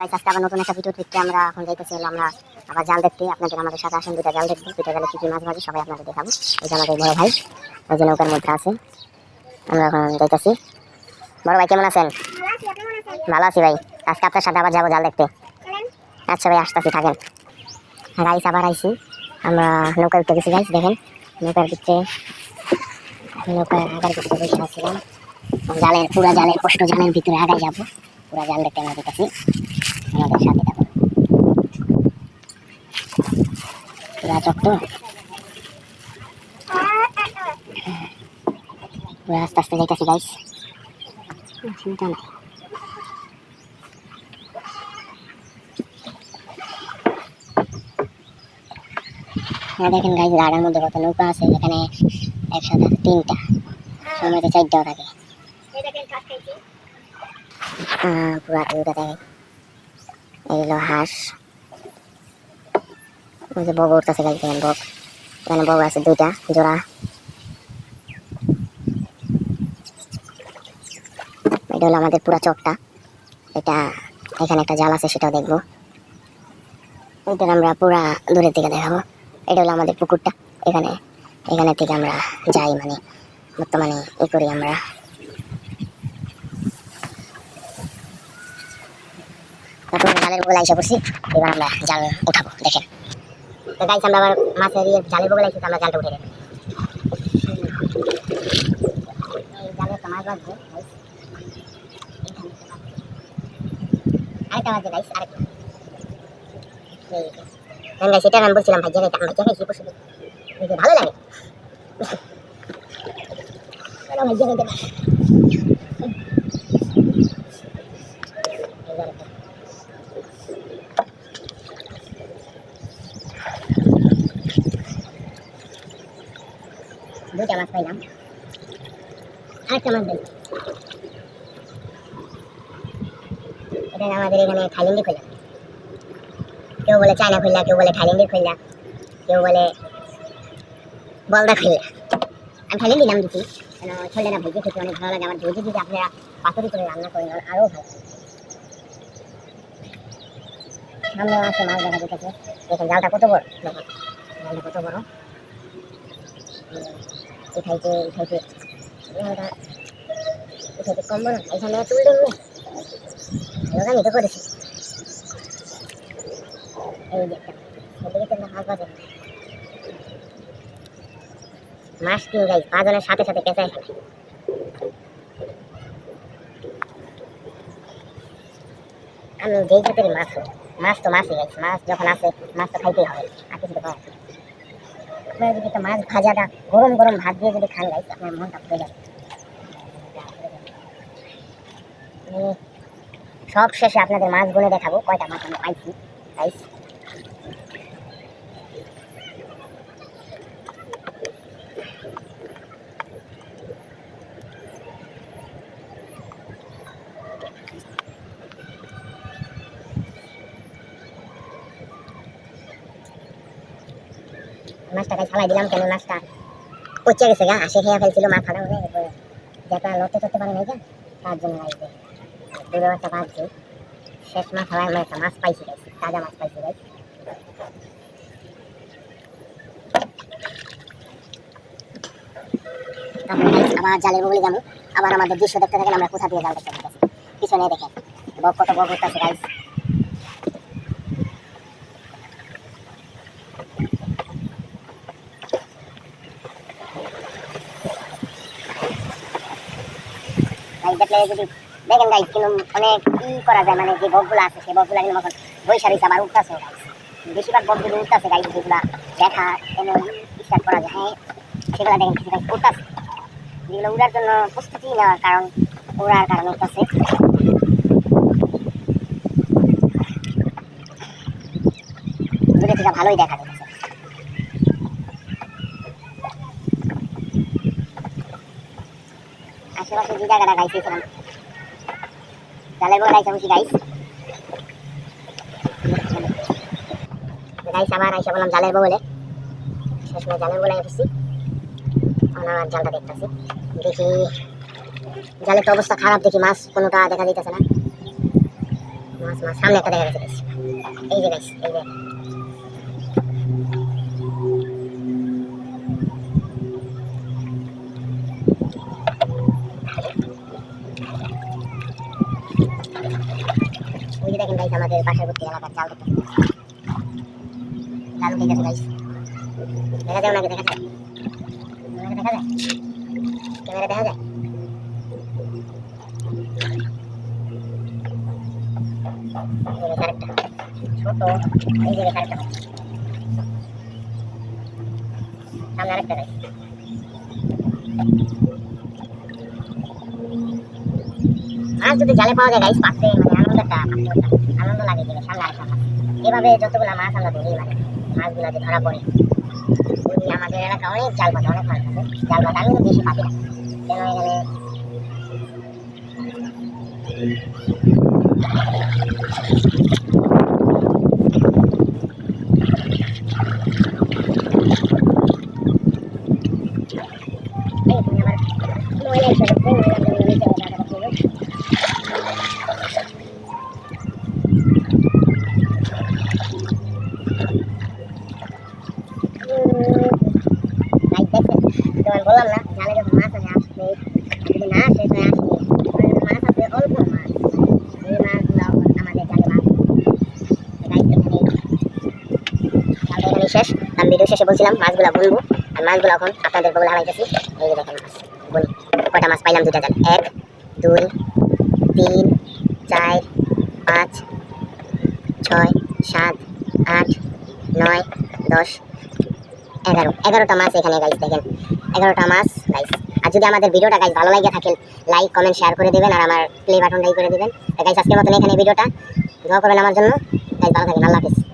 আজকে আবার নতুন একটা ভিডিও আমরা এখন যাইতেছি আমরা আবার জাল দেখতে। আপনাদের আমাদের সাথে আসেন জাল জালে মাছ ভাজি সবাই আপনাদের দেখাবো। এই যে আমাদের বড় ভাই, ওই যে নৌকার মধ্যে আছে। আমরা এখন যাইতেছি। বড় ভাই, কেমন আছেন? ভালো আছি ভাই। আজকে আপনার সাথে আবার যাব জাল দেখতে। আচ্ছা ভাই, আসতেছি, থাকেন। গাইস আবার আইছি। আমরা নৌকায় উঠতে গেছি দেখেন। নৌকার ভিতরে নৌকার জালের পুরা জালের কষ্ট জালের ভিতরে আগায় যাব। পুরা জাল দেখতে আমরা যেতেছি আমাদের সাথে চক্র পুরা আস্তে আস্তে যাইতেছি গাইস চিন্তা নাই দেখেন গাইজ লাগার মধ্যে কত নৌকা আছে এখানে একসাথে আছে তিনটা সময়তে চারটাও থাকে পুরা নৌকা থাকে এই হলো হাঁস। ওই যে বগ উঠতেছে গাইজ দেখেন বগ এখানে বগ আছে দুইটা, জোড়া। এটা হলো আমাদের পুরা চকটা। এটা এখানে একটা জাল আছে, সেটাও দেখব। এটা আমরা পুরা দূরের থেকে দেখাবো। এটা হলো আমাদের পুকুরটা। এখানে এখানে থেকে আমরা যাই মানে বর্তমানে ই করি আমরা। তারপর জালের বগলে এসে পড়ছি, এবার আমরা জাল উঠাবো, দেখেন। তো আমরা আবার মাছের ইয়ে জালের বগলে এসে আমরা জালটা উঠে। হ্যাঁ আমি বলছিলাম ভালো লাগে? দুইটা মাছ পাইলাম। আরেকটা মাছ দেন এটা আমাদের এখানে থাইল্যান্ডে খোলা কেউ বলে চায়না খুললা কেউ বলে থাইল্যান্ডের খুললা কেউ বলে বলদা খুললা আমি থাইল্যান্ডই নাম দিচ্ছি কেন ছোলটা না ভেজে খেতে অনেক ভালো লাগে। আমার ভেজে যদি আপনারা পাথরি করে রান্না করেন আরও ভালো সামনে আছে মাছ দেখা যেতেছে দেখেন জালটা কত বড়? জালটা কত বড়? উঠাইতে উঠাইতে। উঠাইতে কম বড় এখানে করেছি এই যে পাঁচজনের সাথে সাথে ফেলে। আমি যেই জাতেরই মাছ মাছ তো মাছই গাইছি মাছ যখন আসে, মাছ তো খাইতেই হবে। আর কিছু তো। আপনারা যদি একটা মাছ ভাজাটা গরম গরম ভাত দিয়ে যদি খান গাইছে আপনার মনটা ভরে যাবে। সব শেষে আপনাদের মাছগুলো দেখাবো, কয়টা মাছ আমি পাইছি মাছটাকে ছালাই দিলাম কেন? মাছটা পচে গেছে গা আসে খেয়ে ফেলছিল মাথাটা মানে এরপরে যেটা লড়তে চড়তে পারে নাই গা, তার জন্য গাইছে দূরে একটা ভাবছি শেষ মাছ হওয়ায় আমরা একটা মাছ পাইছি গাইছি তাজা মাছ পাইছি গাই তারপরে আবার জালের বগলে যাব আবার আমাদের দৃশ্য দেখতে থাকেন, আমরা কোথা দিয়ে জাল দেখতে পিছনে দেখেন, বক কত বক উঠতেছে গাইস যদি দেখেন কিন্তু অনেক করা যায়? মানে যে বকগুলো আছে, সেই বকগুলো কিন্তু এখন বৈশা রয়েছে, আবার উঠতেছে। বেশিরভাগ বক যদি উঠতেছে যেগুলো দেখা, এনে স্টার্ট করা যায়। হ্যাঁ সেগুলো দেখেন কিছু উঠতেছে। যেগুলো উড়ার জন্য প্রস্তুতি নেওয়ার কারণ, উড়ার কারণে উঠতেছে। ভালোই দেখা যাচ্ছে আশেপাশে যে জায়গাটা গাইছিলাম জালের বলে গাইছে বসি গাইস গাইস আবার আইসা বললাম জালের বলে শেষমেশ জালের বলে গেছি আমার জালটা দেখতেছি। দেখি, জালের তো অবস্থা খারাপ দেখি, মাছ কোনোটা দেখা যাইতেছে না। মাছ মাছ, সামনে একটা দেখা গেছে এই যে গাইস এই যে। পাশের বর্তী এলাকার জাল দেখতে জাল উঠে গেছে গাইস দেখা যায় ওনাকে দেখা যায় ওনাকে দেখা যায় ক্যামেরা দেখা যায় এই যে আরেকটা ছোট এই যে আরেকটা সামনে আরেকটা গাইস মাছ যদি জালে পাওয়া যায় গাইস পাকতে মানে আনন্দটা পাকতে আনন্দ লাগে যে সামনে আরেকটা মাছ। এভাবে যতগুলো মাছ আমরা ধরি মানে মাছগুলো যে ধরা পড়ে আমাদের এলাকা অনেক জাল পাতা অনেক মাছ আছে। জাল পাতা আমি বেশি পাতি না। কেন এখানে এই তুমি আবার ময়লা এসে গেছে ময়লা জন্য নিচে টাকাটা ছিল ভাই দেখছেন তোমার বললাম না জালে যখন মাছ আছে আসবে যদি না আসে তো আসবে মাছ আছে অল্প মাছ এই মাছগুলো আমাদের জালে মাছ গাইস এখানে জালটা এখানে শেষ আমি ভিডিও শেষে বলছিলাম, মাছগুলো বলব আর মাছগুলো এখন আপনাদের বলে হারাইতেছি। এই যে দেখেন মাছ বলি কয়টা মাছ পাইলাম দুটা জাল। এক, দুই, তিন, চার, পাঁচ, ছয়, সাত, আট, নয়, দশ, এগারো। এগারোটা মাছ এখানে গাইস দেখেন। এগারোটা মাছ গাইস আর যদি আমাদের ভিডিওটা গাইস ভালো লাগে থাকে লাইক কমেন্ট শেয়ার করে দেবেন আর আমার প্লে বাটনটাই করে দেবেন। গাইস আজকের মতন এখানে ভিডিওটা। দোয়া করবেন আমার জন্য। গাইস ভালো থাকেন। আল্লাহ হাফিজ।